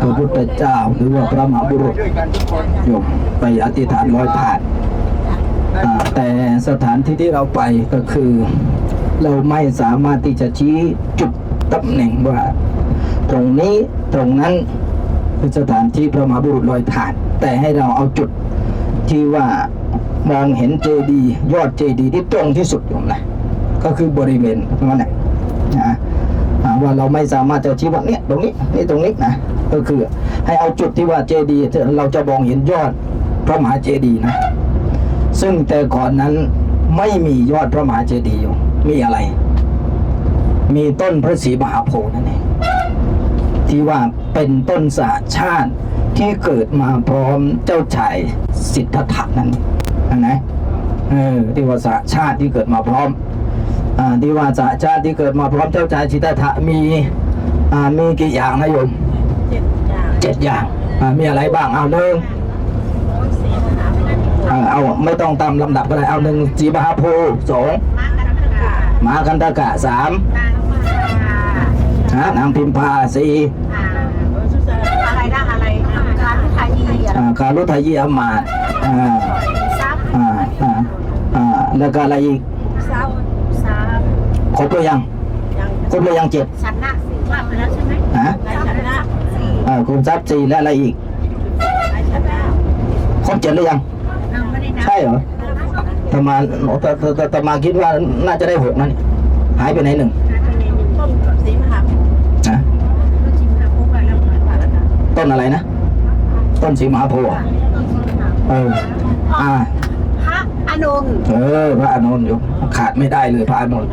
พระพุทธเจ้าหรือว่าพระมหาบุรุษโยมไปอธิษฐานร้อยถาดอ่าแต่สถานที่ที่เราไปก็คือ เราไม่สามารถที่จะชี้จุดตำแหน่งว่า ตรงนี้ตรงนั้นคือสถานที่พระมหาบุรุษลอยถาดแต่ให้เราเอาจุดที่ว่ามองเห็นเจดีย์ยอดเจดีย์ที่ตรงที่สุดโยมนะก็คือบริเวณนั้นแหละนะว่าเราไม่สามารถจะชี้ว่าเนี่ยตรงนี้นี่ตรงนี้นะ ก็คือ ให้เอาจุดที่ว่าเจดีย์เราจะมองเห็นยอดพระมหาเจดีย์นะ ซึ่งแต่ก่อนนั้นไม่มียอดพระมหาเจดีย์อยู่มีอะไร มีต้นพระศรีมหาโพธิ์นั่นเองที่ว่าเป็นต้นสาชาติที่เกิดมาพร้อมเจ้าชายสิทธัตถะนั่นนะเออที่ว่าสาชาติที่เกิดมาพร้อมอ่าที่ว่าสาชาติที่เกิดมาพร้อมเจ้าชายสิทธัตถะมีอ่ามีกี่อย่างนะโยม เจ็ดอย่างเจ็ดอย่างอ่ามีอะไรบ้างเอาหนึ่งสี่มหาวิทยาลัยอ่าเอาไม่ต้องตามลำดับก็ได้เอาหนึ่งสีมหาโพธิ์สองมากันทั้งกามหากันตกะสามนางมาฮะนางพิมพาสี่อะไรนะอะไรการไทยอะไรอ่าการุทยีอมาตย์อ่าซับอ่าอ่าอ่าแล้วก็อะไรอีกซับซับครบหรือยังยังครบหรือยังเจ็ดชันนักสี่ว่าไปแล้วใช่ไหมฮะชันนักสี่อ่า คุณทรัพย์สี่และอะไรอีกชันนักครบเจ็ดหรือยังนั่งไม่ได้นับใช่เหรอตมาตตตตมาคิดว่าน่าจะได้หกนั่นหายไปไหนหนึ่งต้นสีมหานะต้นสีมหาพุทธแล้วเหมือนกันแล้วกันต้นอะไรนะ ต้นสีมหาโพธิ์เหรอต้นสีมหาเอออ่าพระอานนท์เออ พระอานนท์อยู่ขาดไม่ได้เลยพระอานนท์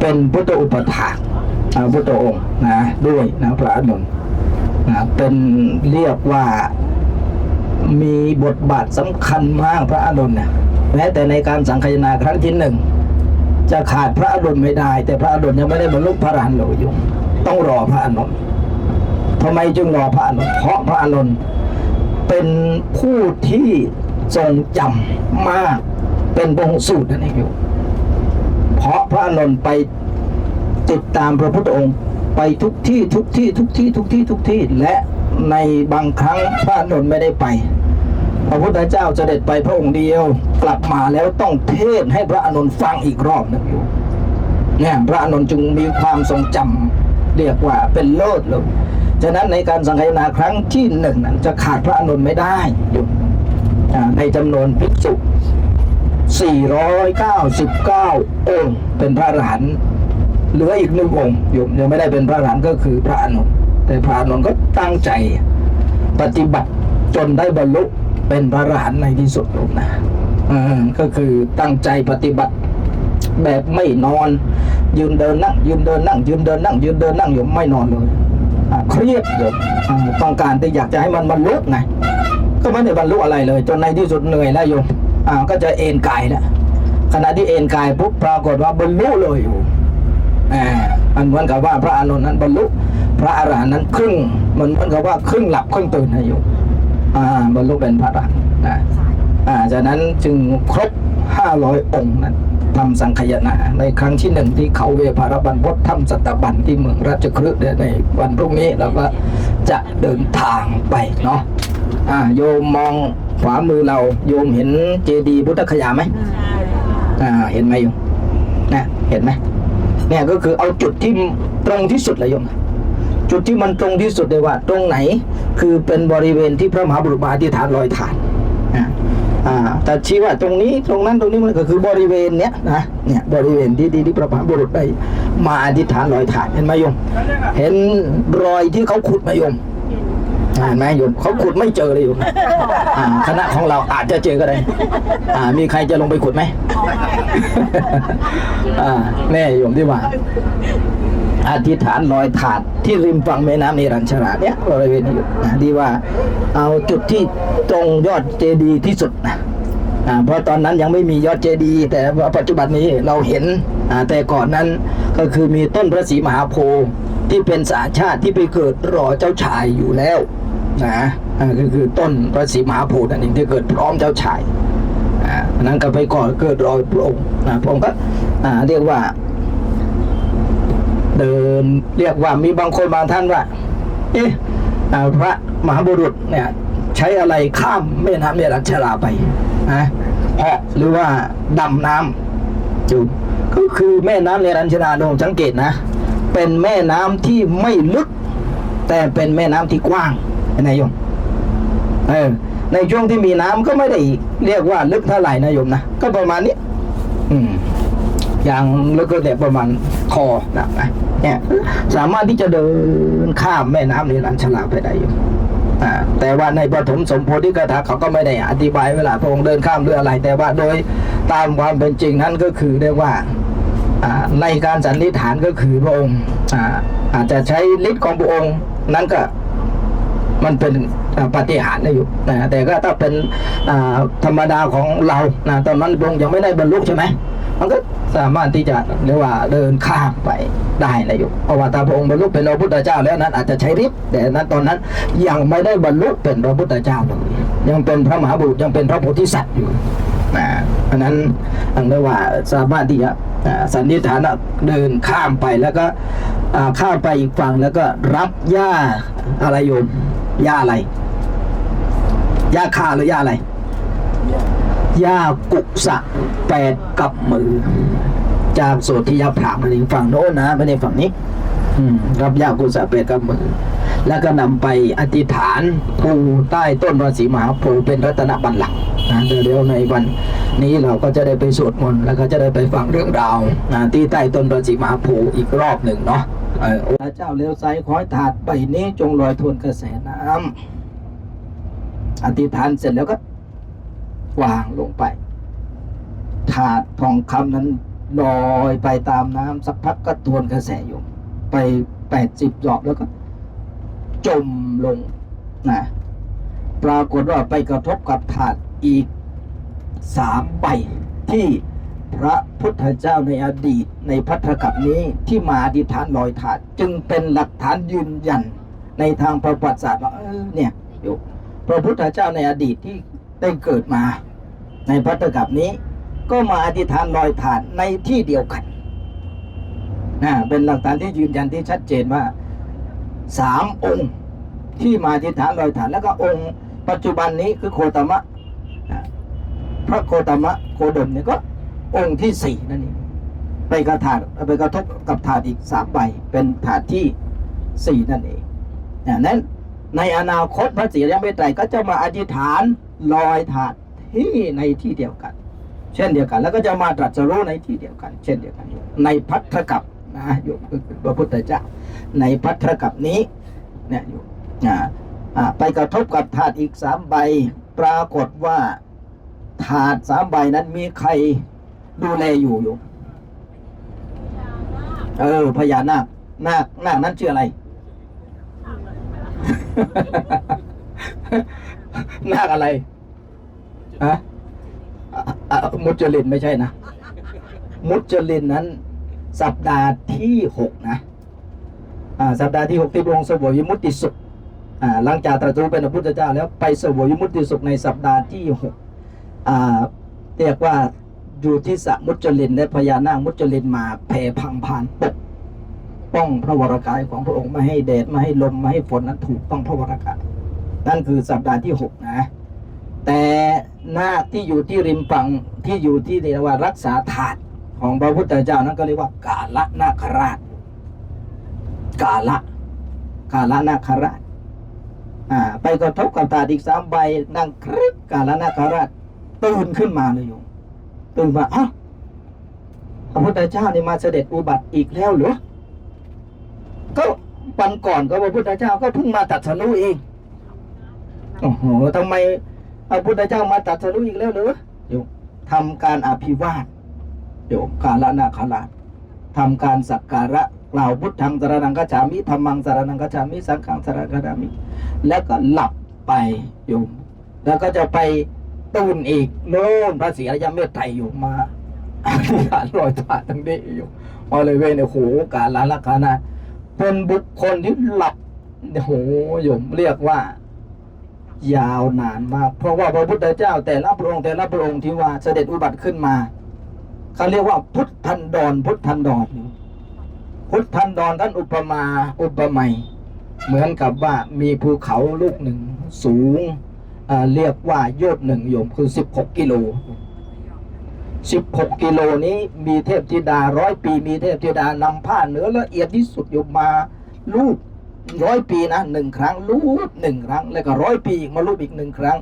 เป็นพุทธอุปถากอ่าพุทธองค์นะด้วยนะพระอานนท์ นะเป็นเรียกว่ามีบทบาทสำคัญมากพระอานนท์เนี่ยแม้แต่ในการสังคายนาครั้งที่หนึ่งจะขาดพระอานนท์ไม่ได้ แต่พระอานนท์ยังไม่ได้บรรลุพระอรหันต์เลยอยู่ต้องรอพระอานนท์ทำไมจึงรอพระอานนท์เพราะพระอานนท์เป็นผู้ที่ทรงจำมากเป็นพระสูตรนั่นเองอยู่เพราะพระอานนท์ไปติดตามพระพุทธองค์ ไปทุกที่ทุกที่ทุกที่ทุกที่ทุกที่และในบางครั้งพระอนนท์ไม่ได้ไป พระพุทธเจ้าเสด็จไปพระองค์เดียวกลับมาแล้วต้องเทศให้พระอานนฟังอีกรอบนึงอยู่เนี่ยพระอานนจึงมีความทรงจำเรียกว่าเป็นเลิศเลยฉะนั้นในการสังฆนาครั้งที่หนึ่งนั้นจะขาดพระอานนไม่ได้อยู่ในจำนวนภิกษุ499 องค์เป็นพระอรหันต์ เหลืออีกหนึ่งองค์โยมยังไม่ได้เป็นพระอรหันต์ก็คือพระอนนแต่พระอนนก็ตั้งใจปฏิบัติจนได้บรรลุเป็นพระอรหันต์ในที่สุดโยมนะก็คือตั้งใจปฏิบัติแบบไม่นอน ยืนเดินนั่งยืนเดินนั่งยืนเดินนั่งยืนเดินนั่งโยมไม่นอนเลยเครียดโยต้องการที่อยากจะให้มันบรรลุไงก็ไม่ได้บรรลุอะไรเลย จนในที่สุดเหนื่อยแล้วโยมอ่าก็จะเอนกายแล้วขณะที่เอนกายปุ๊บปรากฏว่าบรรลุเลยอยู่ มันเหมือนกับว่าพระอานนท์นั้นบรรลุพระอรหันต์นั้นครึ่งมันเหมือนกับว่าครึ่งหลับครึ่งตื่นให้อยู่อ่าบรรลุเป็นพระอรหันต์นะอ่าจากนั้นจึงครบห้าร้อยองค์นั้นทำสังขยนาในครั้งที่หนึ่งที่เขาเวภารบันพศถ้ำสัตบันที่เมืองราชคฤห์ในวันพรุ่งนี้เราก็จะเดินทางไปเนาะอ่าโยมมองขวามือเราโยมเห็นเจดีย์พุทธคยาไหมอ่าเห็นไหมโยมนะเห็นไหม เนี่ยก็คือเอาจุดที่ตรงที่สุดเลยโยมจุดที่มันตรงที่สุดเลยว่า ตรงไหนคือเป็นบริเวณที่พระมหาบุรุษมาที่ฐานลอยฐานนะแต่ชี้ว่าตรงนี้ตรงนั้นตรงนี้มันก็คือบริเวณเนี้ยนะเนี่ยบริเวณที่ที่ที่พระมหาบุรุษได้มาอธิษฐานลอยฐานเห็นไหมโยม เห็นรอยที่เขาขุดไหมโยม เห็นไหมโยมเขาขุดไม่เจอเลยโยมอ่าคณะของเราอาจจะเจอก็ได้อ่ามีใครจะลงไปขุดไหมอ่าแน่โยมที่ว่าอธิษฐานลอยถาดที่ริมฝั่งแม่น้ำนิรัญชราเนี่ยบริเวณนี้อยู่นะที่ว่าเอาจุดที่ตรงยอดเจดีย์ที่สุดนะอ่าเพราะตอนนั้นยังไม่มียอดเจดีย์แต่ว่าปัจจุบันนี้เราเห็นอ่าแต่ก่อนนั้นก็คือมีต้นพระศรีมหาโพธิ์ที่เป็นสาชาติที่ไปเกิดรอเจ้าชายอยู่แล้ว นะอ่าก็คือต้นพระศรีมหาโพธิ์นั่นเองที่เกิดพร้อมเจ้าชายอ่าอันนั้นก็ไปก่อนเกิดรอยพระองค์นะพระองค์ก็อ่าเรียกว่า เดินเรียกว่ามีบางคนบางท่านว่าเอ๊ะอ่าพระมหาบุรุษเนี่ยใช้อะไรข้ามแม่น้ำเนรัญชราไปนะเหาะหรือว่าดำน้ำอยู่ก็คือแม่น้ำเนรัญชราโดมสังเกตนะ เป็นแม่น้ำที่ไม่ลึก แต่เป็นแม่น้ำที่กว้าง นายโยมเออในช่วงที่มีน้ำก็ไม่ได้เรียกว่าลึกเท่าไหร่นะโยมนะก็ประมาณนี้ อืม อย่างลึกก็แต่ประมาณคอนะนะเนี่ย สามารถที่จะเดินข้ามแม่น้ำในรัญชลาไปได้อยู่แต่ว่าในปฐมสมโพธิกถาเขาก็ไม่ได้อธิบายเวลาพระองค์เดินข้ามหรืออะไร แต่ว่าโดยตามความเป็นจริงนั้นก็คือเรียกว่าในการสันนิษฐานก็คือพระองค์อาอาจจะใช้ฤทธิ์ของพระองค์นั้นก็ มันเป็นปฏิหารได้อยู่นะแต่ก็ถ้าเป็นธรรมดาของเรานะตอนนั้นพระองค์ยังไม่ได้บรรลุใช่ไหมมันก็สามารถที่จะเรียกว่าเดินข้ามไปได้นะอยู่เพราะว่าถ้าพระองค์บรรลุเป็นพระพุทธเจ้าแล้วนั้นอาจจะใช้ฤทธิ์แต่นั้นตอนนั้นยังไม่ได้บรรลุเป็นพระพุทธเจ้าเลยยังเป็นพระมหาบุรุษยังเป็นพระโพธิสัตว์อยู่นะเพราะนั้นอันเรียกว่าสามารถที่จะสันนิษฐานเดินข้ามไปแล้วก็ข้ามไปอีกฝั่งแล้วก็รับหญ้าอะไรโยม ยาอะไรยาคาหรือยาอะไรยากุสะแปดกับมือ จากโสธิยาผามมาถึงฝั่งโน้นนะไม่ได้ฝั่งนี้ อืมรับยากุสะแปดกับมือ แล้วก็นำไปอธิษฐานภูใต้ต้นระศรีมหาโพธิ์เป็นรัตนบัลลังก์นะเดี๋ยวในวันนี้เราก็จะได้ไปสวดมนต์แล้วก็จะได้ไปฟังเรื่องราวนะที่ใต้ต้นระศรีมหาโพธิ์อีกรอบหนึ่งเนาะ พระเจ้าเลี้ยวซ้ายคอยถาดใบนี้จงลอยทวนกระแสน้ำอธิษฐานเสร็จแล้วก็วางลงไป ถาดทองคำนั้นลอยไปตามน้ำสักพักก็ทวนกระแสอยู่ไปแปดสิบรอบแล้วก็ จมลงนะปรากฏว่าไปกระทบกับถาดอีกสามใบที่ พระพุทธเจ้าในอดีตในพัทธกับนี้ที่มาอธิษฐานลอยถาดจึงเป็นหลักฐานยืนยันในทางประวัติศาสตร์ว่าเนี่ยอยู่พระพุทธเจ้าในอดีตที่ได้เกิดมาในพัทธกับนี้ ก็มาอธิษฐานลอยถาดในที่เดียวกันนะเป็นหลักฐานที่ยืนยันที่ชัดเจนว่าสามองค์ที่มาอธิษฐานลอยฐานแล้วก็องค์ ปัจจุบันนี้คือโคตมะนะพระโคตมะโคดมเนี่ยก็ องค์ที่สี่นั่นเองไปกระถาดไปกระทบกับถาดอีกสามใบเป็นถาดที่สี่นั่นเองนะนั้นในอนาคตพระศรีรัตนเมตไตรก็จะมาอธิษฐานลอยถาดที่ในที่เดียวกัน เช่นเดียวกัน แล้วก็จะมาตรัสรู้ในที่เดียวกัน เช่นเดียวกัน ในพัทธกับนะโยมก็คือพระพุทธเจ้า ในพัทธกับนี้เนี่ยอยู่อ่าไปกระทบกับถาดอีกสามใบ ปรากฏว่าถาดสามใบนั้นมีใคร ดูแลอยู่อยู่ เออพญานาคนาคนาคนั้นชื่ออะไร นาคอะไรฮะอะอะมุจลินไม่ใช่นะ มุจลินนั้น สัปดาห์ที่หกนะอ่าสัปดาห์ที่หกที่พระองค์เสวยวิมุตติสุขอ่าหลังจากตรัสรู้เป็นพระพุทธเจ้าแล้วไปเสวยวิมุตติสุขในสัปดาห์ที่หกอ่าเรียกว่า อยู่ที่สะมุจลินและพญานาคมุจลินมาแผ่พังผ่านปกป้องพระวรากายของพระองค์ไม่ให้แดดไม่ให้ลมไม่ให้ฝนนั้นถูกต้องพระวรากายนั่นคือสัปดาห์ที่หกนะ แต่หน้าที่อยู่ที่ริมฝั่งที่อยู่ที่เรียกว่ารักษาถาดของพระพุทธเจ้านั้นก็เรียกว่ากาละนาคราช กาละ กาละนาคราชอ่าไปกระทบกับตาอีกสามใบนั่งคริกกาละนาคราชตื่นขึ้นมาเลยโยม ตื่นมาอ้าวพระพุทธเจ้านี่มาเสด็จอุบัติอีกแล้วเหรอก็วันก่อนก็พระพุทธเจ้าก็เพิ่งมาตัดสรู้เองโอ้โหทำไมพระพุทธเจ้ามาตัดสรู้อีกแล้วเหรอโยมทำการอภิวาทโยมกาละนาคราทำการสักการะกล่าวพุทธังสารนังกัจฉามิธรรมังสารนังกัจฉามิสังฆังสารนังกัจฉามิ แล้วก็หลับไปโยมแล้วก็จะไป ตูนอีกโน่นพระศรีอริยเมตไตรอยู่มาอธิษฐานลอยถาทั้งนี้อยู่มาเลยเว้ยเนี่ยโหกาลลักานะเป็นบุคคลที่หลับโหโยมเรียกว่า ยาวนานมากเพราะว่าพระพุทธเจ้า แต่ละพระองค์แต่ละพระองค์ที่ว่าเสด็จอุบัติขึ้นมาเขาเรียกว่าพุทธันดรพุทธันดรพุทธันดรท่านอุปมาอุปไมยเหมือนกับว่ามีภูเขาลูกหนึ่งสูง เรียกว่ายอดหนึ่งโยมคือสิบหกกิโลสิบหกกิโลนี้มีเทพธิดาร้อยปี มีเทพธิดานำผ้าเนื้อละเอียดที่สุดโยมมาลูบร้อยปีนะหนึ่งครั้งลูบหนึ่งครั้ง แล้วก็ร้อยปีอีกมาลูบอีกหนึ่งครั้ง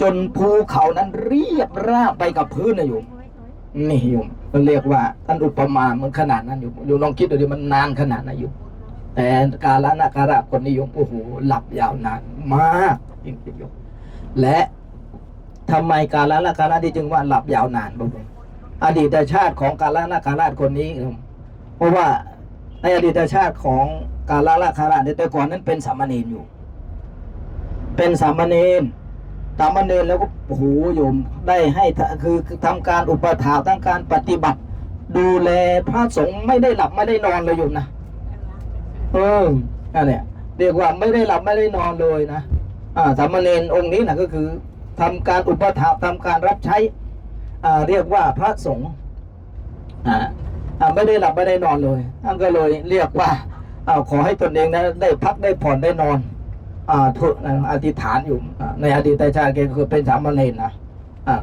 จนภูเขานั้นเรียบราบไปกับพื้นนะโยมนี่โยมมันเรียกว่าท่านอุปมามันขนาดนั้นอยู่โยมลองคิดดูดิมันนานขนาดนั้นอยู่แต่กาลนาการะคนนิยมโอ้โหหลับยาวนานมากจริงๆโยม และทำไมกาลนาการะที่จึงว่าหลับยาวนานบ้างอดีตชาติของกาลนาการะคนนี้ เพราะว่าในอดีตชาติของกาลนาการะเนี่ยแต่ก่อนนั้นเป็นสามเณรอยู่ เป็นสามเณรสามเณรแล้วก็โอ้โหโยมได้ให้คือคือทำการอุปถาทั้งการปฏิบัติ ดูแลพระสงฆ์ไม่ได้หลับไม่ได้นอนเลยโยมนะเออนั่นเนี่ยเรียกว่าไม่ได้หลับไม่ได้นอนเลยนะ สามเณรองค์นี้นะก็คือทำการอุปถาทำการรับใช้เรียกว่าพระสงฆ์ไม่ได้หลับไม่ได้นอนเลยท่านก็เลยเรียกว่าอาขอให้ตนเองนะได้พักได้ผ่อนได้นอนอ่าทุนะอธิษฐานอยู่ในอดีตชาติแกคือเป็นสามเณรนะ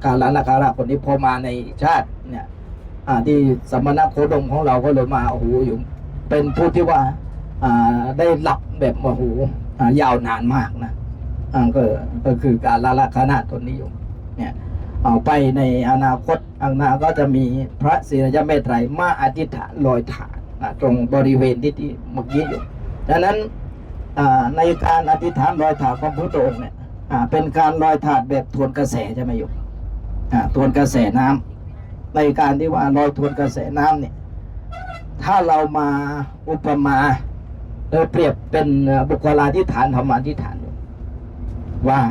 การละนาการะคนนี้พอมาในชาติเนี่ยที่สมณโคดมของเราก็เลยมาโอ้โหอยู่เป็นผู้ที่ว่าได้หลับแบบโอ้โหยาวนานมากนะ ก็ก็คือการละละคณะตนนี้อยู่เนี่ยเอาไปในอนาคตอังนาก็จะมีพระศิรยเมตไตรมาอธิษฐานลอยฐานตรงบริเวณที่ที่เมื่อกี้อยู่ดังนั้นในการอธิษฐานลอยถาดของพระองค์เนี่ยเป็นการลอยถาดแบบทวนกระแสใช่ไหมโยมอ่ทวนกระแสน้ำในการที่ว่าลอยทวนกระแสน้ำเนี่ยถ้าเรามาอุปมาเออเปรียบเป็นบุคลาธิฐานธรรมาธิฐาน ว่า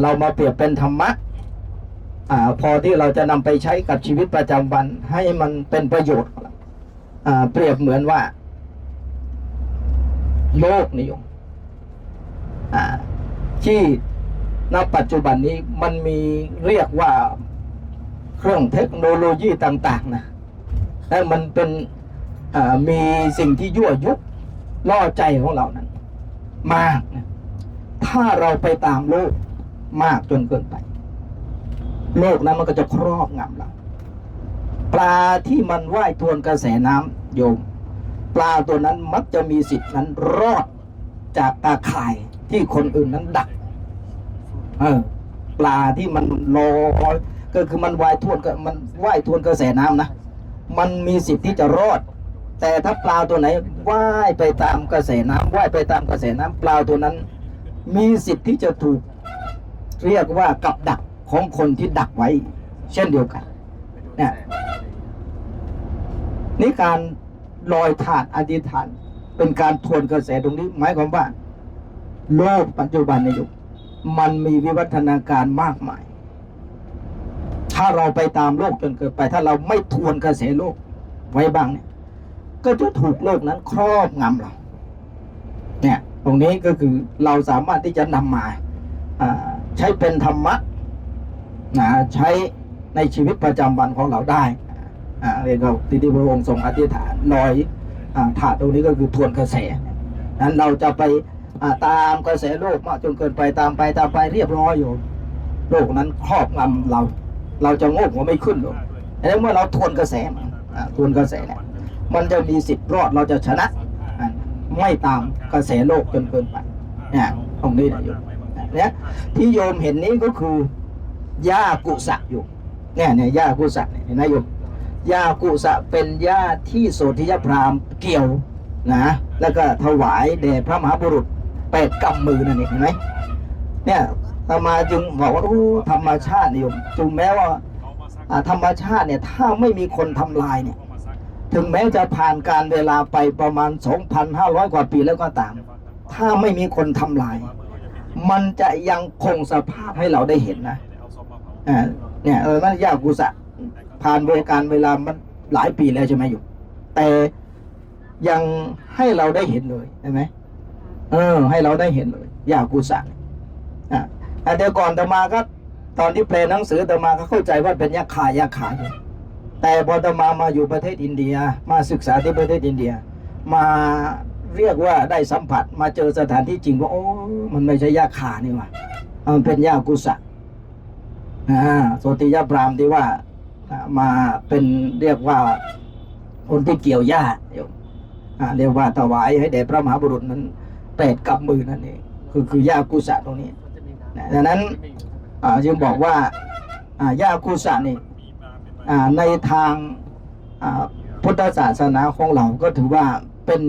เรามาเปรียบเป็นธรรมะอพอที่เราจะนำไปใช้กับชีวิตประจำวันให้มันเป็นประโยชน์เปรียบเหมือนว่า โลกนิยมที่ณปัจจุบันนี้มันมีเรียกว่าเครื่องเทคโนโลยีต่าง ๆ นะและมันเป็นมีสิ่งที่ยั่วยุล่อใจของเรานั้น มากนะ ถ้าเราไปตามโลกมากจนเกินไป โลกนั้นมันก็จะครอบงำเราปลาที่มันว่ายทวนกระแสน้ำโยม ปลาตัวนั้นมักจะมีสิทธิ์นั้นรอดจากตาข่ายที่คนอื่นนั้นดัก เออ ปลาที่มันลอยก็คือมันว่ายทวนก็มันว่ายทวนกระแสน้ำนะมันมีสิทธิ์ที่จะรอด แต่ถ้าปลาตัวไหนว่ายไปตามกระแสน้ำว่ายไปตามกระแสน้ำปลาตัวนั้น มีสิทธิ์ที่จะถูกเรียกว่ากับดักของคนที่ดักไว้ เช่นเดียวกันนี่ยนี่การลอยถาดอธิษฐานเป็นการทวนกระแสตรงนี้ หมายความว่า โลกปัจจุบันในยุคมันมีวิวัฒนาการมากมาย ถ้าเราไปตามโลกจนเกินไป ถ้าเราไม่ทวนกระแสโลกไว้บ้างเนี่ย ก็จะถูกโลกนั้นครอบงำเรา เนี่ย ตรงนี้ก็คือเราสามารถที่จะนำมาอ่าใช้เป็นธรรมะนะใช้ในชีวิตประจำวันของเราได้เรียกว่าที่ที่พระองค์ทรงอธิษฐานลอยอถาดตรงนี้ก็คือทวนกระแสนั้นเราจะไปตามกระแสโลกมากจนเกินไปตามไปตามไปเรียบร้อยอยู่โลกนั้นครอบงำเรา เราจะโงกหัวไม่ขึ้นหรอกแต่เมื่อเราทวนกระแสทวนกระแสเนี่ยมันจะมีสิทธิ์รอดเราจะชนะ ไม่ตามกระแสโลกจนเกินไปเนี่ยตรงนี้นะโยมเนี่ยที่โยมเห็นนี้ก็คือหญ้ากุสะอยู่เนี่ยเนี่ยหญ้ากุสะเนี่ยเห็นไหมโยมยากุสะเป็นญาที่โสธิยพราหมณ์เกี่ยวนะแล้วก็ถวายแด่พระมหาบุรุษแปดกำมือนั่นเองเห็นไหมเนี่ยธรรมาจึงบอกว่าโอ้ธรรมชาตินิยมจึงแม้ว่าอ่าธรรมชาติเนี่ยถ้าไม่มีคนทำลายเนี่ย ถึงแม้จะผ่านการเวลาไปประมาณ 2,500 กว่าปีแล้วก็ตาม ถ้าไม่มีคนทำลาย มันจะยังคงสภาพให้เราได้เห็นนะอ่าเนี่ยเออนั่นยากุสะผ่านบริการเวลามันหลายปีแล้วใช่ไหมอยู่ แต่ยังให้เราได้เห็นเลยใช่ไหมเออ ให้เราได้เห็นเลยยากุสะอะแต่ก่อนตมาก็ตอนที่แปลหนังสือตมาก็เข้าใจว่าเป็นยาขายาขาย แต่พอตมามาอยู่ประเทศอินเดีย มาศึกษาที่ประเทศอินเดีย มาเรียกว่าได้สัมผัสมาเจอสถานที่จริงว่าโอ้มันไม่ใช่หญ้าคานี่ว่ามันเป็นหญ้ากุสะอ่าโสติยาพรามที่ว่ามาเป็นเรียกว่าคนที่เกี่ยวหญ้าโยมอ่าเรียกว่าถวายให้แด่พระมหาบุรุษนั้นแปดกับมือนั่นเองคือคือหญ้ากุสะตรงนี้ดังนั้นอ่าจึงบอกว่าอ่าหญ้ากุสะนี่ ในทางพุทธศาสนาของเราก็ถือว่าเป็น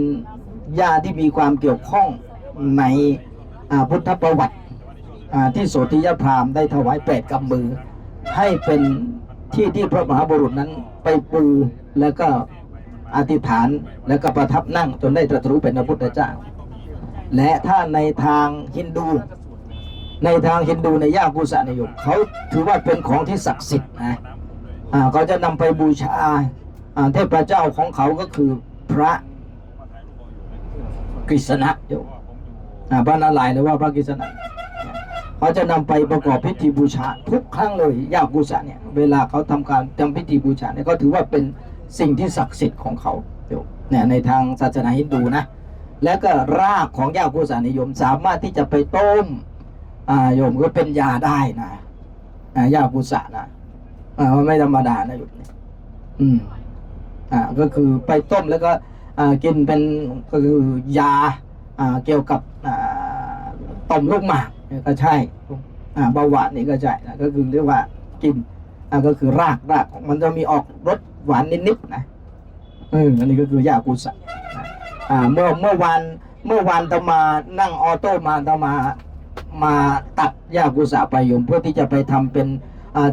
หญ้าที่มีความเกี่ยวข้องในพุทธประวัติที่โสธิยพราหมณ์ได้ถวายแปดกำมือ ให้เป็นที่ที่พระมหาบุรุษนั้นไปปูแล้วก็อธิษฐานแล้วก็ประทับนั่งจนได้ตรัสรู้เป็นพระพุทธเจ้า และถ้าในทางฮินดู ในทางฮินดูในย่ากุสะนิยมเขาถือว่าเป็นของที่ศักดิ์สิทธิ์นะ เขาจะนำไปบูชาอ่าเทพเจ้าของเขาก็คือพระกฤษณะโยมอ่าพระนารายณ์หรือว่าพระกฤษณะเขาจะนำไปประกอบพิธีบูชาทุกครั้งเลยยากุสะเนี่ยเวลาเขาทำการทำพิธีบูชาเนี่ยก็ถือว่าเป็นสิ่งที่ศักดิ์สิทธิ์ของเขาโยมเนี่ยในทางศาสนาฮินดูนะแล้วก็รากของยากุสะนิยมสามารถที่จะไปต้มอ่าโยมก็เป็นยาได้นะอ่ายากุสะนะ อ่ามันไม่ธรรมดานะโยมเนี่ยอืม อ่า ก็คือไปต้มแล้วก็ อ่ากินเป็นก็คือยา อ่า เกี่ยวกับอ่าต่อมลูกหมากก็ใช่ อ่าเบาหวานนี่ก็ใช่นะก็คือเรียกว่ากินอ่าก็คือรากรากของมันจะมีออกรสหวานนิดๆนะเอออันนี้ก็คือยากุสะอ่า เมื่อเมื่อวานเมื่อวานตมานั่งออโต้มาตมามาตัดยากุสะไปโยมเพื่อที่จะไปทำเป็น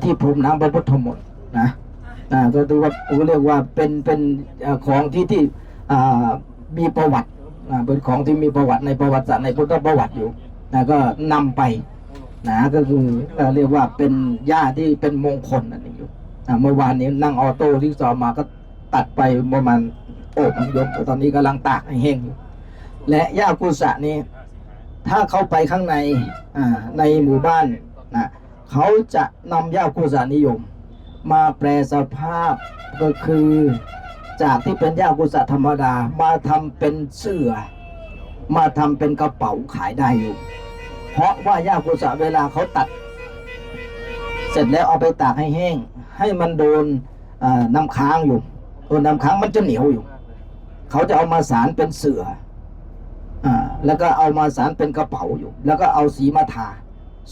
ที่พรมน้ำพระพุทธมนต์นะอ่าก็ถือว่าเรียกว่าเป็นเป็นอ่าของที่ที่อ่ามีประวัติอ่าเป็นของที่มีประวัติในประวัติศาสตร์ในพุทธประวัติอยู่นะก็นำไปนะก็คือเอ่อเรียกว่าเป็นหญ้าที่เป็นมงคลนั่นเองอยู่อ่าเมื่อวานนี้นั่งออโต้ที่สอมาก็ตัดไปประมาณโอ้มันยกตอนนี้กำลังตากให้แห้งอยู่และหญ้ากุสะนี้ ถ้าเขาไปข้างในอ่าในหมู่บ้านนะ เขาจะนำหญ้ากุสะนิยม มาแปลสภาพก็คือจากที่เป็นหญ้ากุสะธรรมดามาทำเป็นเสื้อ มาทำเป็นกระเป๋าขายได้อยู่ เพราะว่าหญ้ากุสะเวลาเขาตัด เสร็จแล้วเอาไปตากให้แห้ง ให้มันโดนน้ำค้างอยู่โดนน้ำค้างมันจะเหนียวอยู่ เขาจะเอามาสารเป็นเสืออ่าแล้วก็เอามาสารเป็นกระเป๋าอยู่ แล้วก็เอาสีมาทา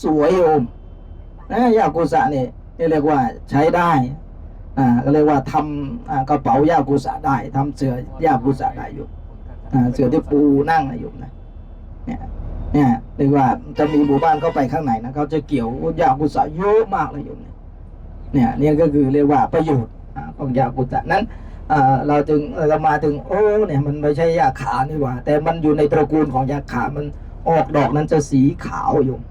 สวยโยม นะยากุสะเนี่ยเรียกว่าใช้ได้อ่าก็เรียกว่าทำอ่ากระเป๋ายากุสะได้ทำเสือยากุสะได้อยู่อ่าเสือที่ปูนั่งนะโยมนะเนี่ยเนี่ยเรียกว่าจะมีหมู่บ้านเข้าไปข้างในนะเขาจะเกี่ยวยากุสะเยอะมากเลยโยมเนี่ยเนี่ยเนี่ยก็คือเรียกว่าประโยชน์อ่าของยากุสะนั้นอ่าเราจึงเรามาถึงโอ้เนี่ยมันไม่ใช่ยาขานี่หว่า แต่มันอยู่ในตระกูลของยาขา มันออกดอกนั้นจะสีขาวอยู่อ่า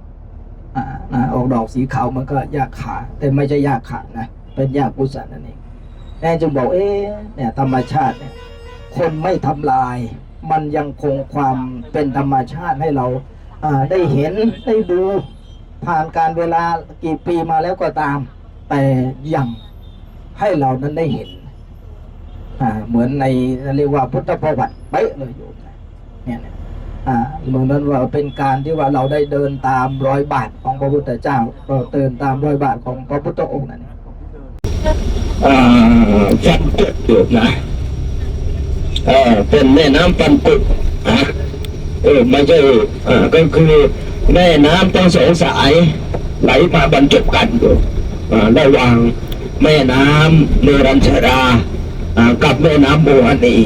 นะออกดอกสีขาวมันก็ยากขาแต่ไม่ใช่ยากขานะเป็นยากุศลนั่นเองแน่จึงบอกเอ๊ะเนี่ยธรรมชาติเนี่ยคนไม่ทำลาย มันยังคงความเป็นธรรมชาติให้เราได้เห็นได้ดูผ่านการเวลากี่ปีมาแล้วก็ตาม แต่ยังให้เรานั้นได้เห็นเหมือนในเรียกว่าพุทธประวัติเป๊ะเลยโยมเนี่ย อ่าเหมือนนั้นว่าเป็นการที่ว่าเราได้เดินตามรอยบาทของพระพุทธเจ้าก็เดินตามรอยบาทของพระพุทธองค์นั่นเองอ่าฟันกุดนะเออเป็นแม่น้ำฟันกุดอะเออไม่ใช่อ่าก็คือแม่น้ำทั้งสองสายไหลมาบรรจบกันอยู่ระหว่างแม่น้ำเนรัญชรากับแม่น้ำโมฮันี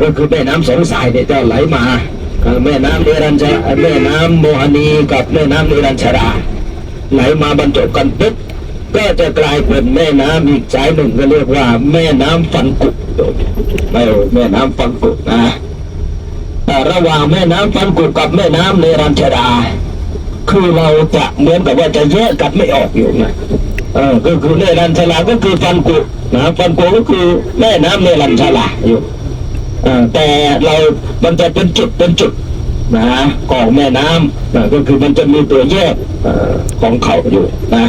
ก็คือแม่น้ำสองสายเนี่ยจะไหลมา แม่น้ำเนรัญชราแม่น้ำโมฮันีกับแม่น้ำเนรัญชราไหลมาบรรจบกันปุ๊บก็จะกลายเป็นแม่น้ำอีกสายหนึ่งก็เรียกว่า แม่น้ำฟันกุไม่แม่น้ำฟันกุนะแต่ระหว่างแม่น้ำฟันกุกับแม่น้ำเนรัญชราคือเราจะเหมือนกับว่าจะแยกกันไม่ออกอยู่นะเออก็คือเนรัญชลาก็คือฟันกุนะฟันกุก็คือแม่น้ำเนรัญชลาอยู่ แต่เรา มันจะเป็นจุดเป็นจุดนะของแม่น้ำนะก็คือมันจะมีตัวแยกอของเขาอยู่นะ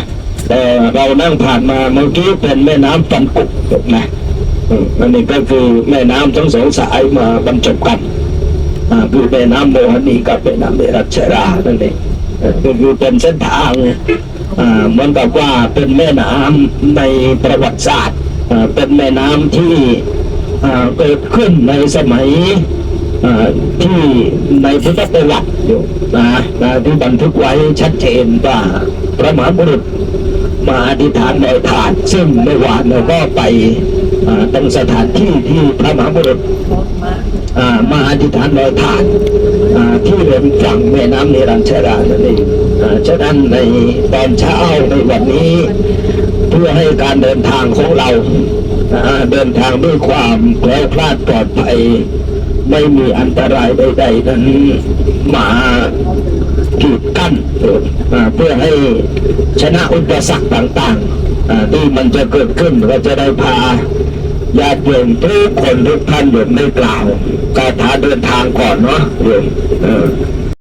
แต่เรานั่งผ่านมาเมื่อกี้เป็นแม่น้ำฟันกุกนะอันนี้ก็คือแม่น้ำทั้งสองสายมาบรรจบกันอ่าคือแม่น้ำโมหนีกับแม่น้ำเมรัชรานั่นเองเอ่อก็คือเป็นเส้นทางอ่าเหมือนกับว่าเป็นแม่น้ำในประวัติศาสตร์เป็นแม่น้ำที่ เกิดขึ้นในสมัยที่ในพุทธประวัติอยู่นะนะที่บันทึกไว้ชัดเจนว่าพระมหาบุรุษมาอธิษฐานในถาดซึ่งเมื่อวานเราก็ไปอ่าตรงสถานที่ที่พระมหาบุรุษมาอธิษฐานในถาดที่เริมฝั่งแม่น้ำเนรัญชรานั่นเองอ่าฉะนั้นในตอนเช้าในวันนี้ เพื่อให้การเดินทางของเรา อ่าเดินทางด้วยความแคล้วคลาดปลอดภัย ไม่มีอันตรายใดๆนั้นมากีดกั้นเพื่อให้ชนะอุปสรรคต่างๆที่มันจะเกิดขึ้นก็จะได้พาญาติโยมทุกคนทุกท่านโยมได้กล่าวคาถาเดินทางก่อนเนาะโยม